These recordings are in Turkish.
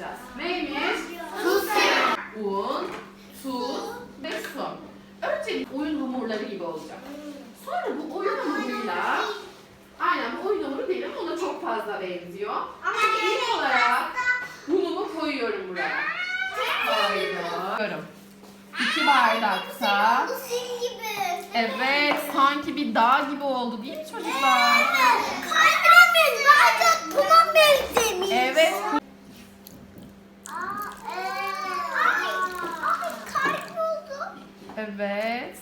yapacağız. Neymiş? Tuz. Un, tuz ve su. Önce oyun hamurları gibi olacak. Sonra bu oyun hamuruyla Aynen bu oyun hamuru değil ama ona çok fazla benziyor. Ama İlk olarak unumu koyuyorum buraya. Koydum. İki gibi. Evet sanki bir dağ gibi oldu değil mi çocuklar? Kalbimiz Evet.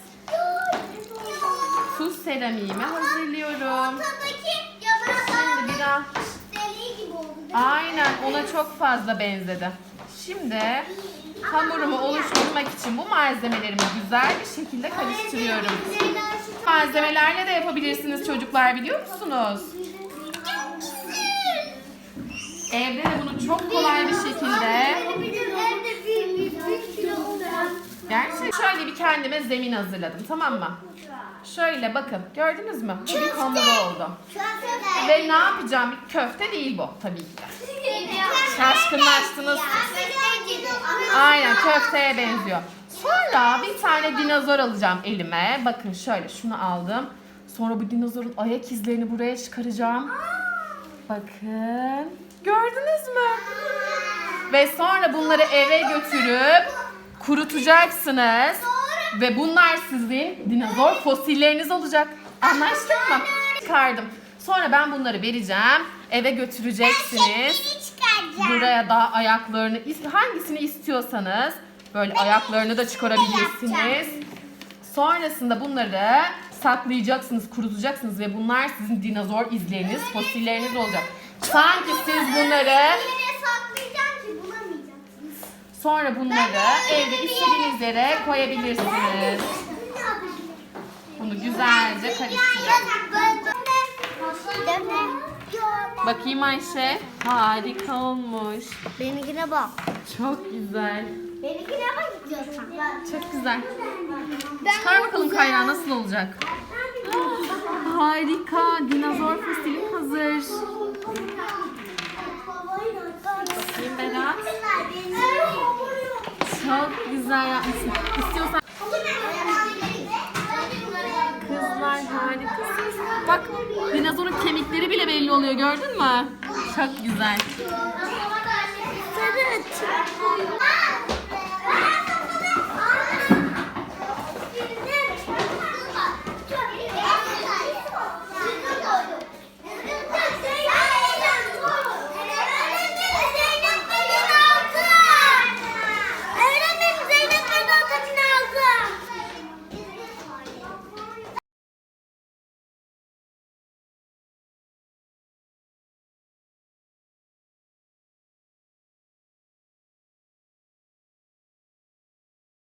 Tuz seramiğimi hazırlıyorum. Ortadaki Şimdi biraz gibi oldu. aynen ona çok fazla benzedi. Şimdi hamurumu oluşturmak için bu malzemelerimi güzel bir şekilde karıştırıyorum. Malzemelerle de yapabilirsiniz çocuklar biliyor musunuz? Evde de bunu çok kolay bir şekilde Evde bir bir bir kilo Gerçekten şöyle bir kendime zemin hazırladım tamam mı? Şöyle bakın gördünüz mü? Bu bir hamur oldu. Köfte. Ve ne yapacağım? Bir köfte değil bu tabii ki de. Şaşkınlaştınız. Aynen köfteye benziyor. Sonra bir tane dinozor alacağım elime. Bakın şöyle şunu aldım. Sonra bu dinozorun ayak izlerini buraya çıkaracağım. Bakın. Gördünüz mü? Ve sonra bunları eve götürüp kurutacaksınız. Ve bunlar sizin dinozor fosilleriniz olacak. Anlaştık mı? Çıkardım. Sonra ben bunları vereceğim. Eve götüreceksiniz. Buraya da ayaklarını is- hangisini istiyorsanız böyle ayaklarını da çıkarabilirsiniz. Sonrasında bunları saklayacaksınız, kurutacaksınız ve bunlar sizin dinozor izleriniz, fosilleriniz olacak. Sanki siz bunları sonra bunları evde istediğiniz yere koyabilirsiniz. Bunu güzelce karıştırın. Bakayım Ayşe. Harika olmuş. Benimkine bak. Çok güzel. Benimkine bak istiyorsan. Çok güzel. Çıkar bakalım kaynağı nasıl olacak? Harika. Dinozor fosilim hazır. Bakayım Berat. Çok güzel yapmışsın. İstiyorsan kızlar harikasınız. Bak dinozorun kemikleri bile belli oluyor gördün mü? Çok güzel. Evet.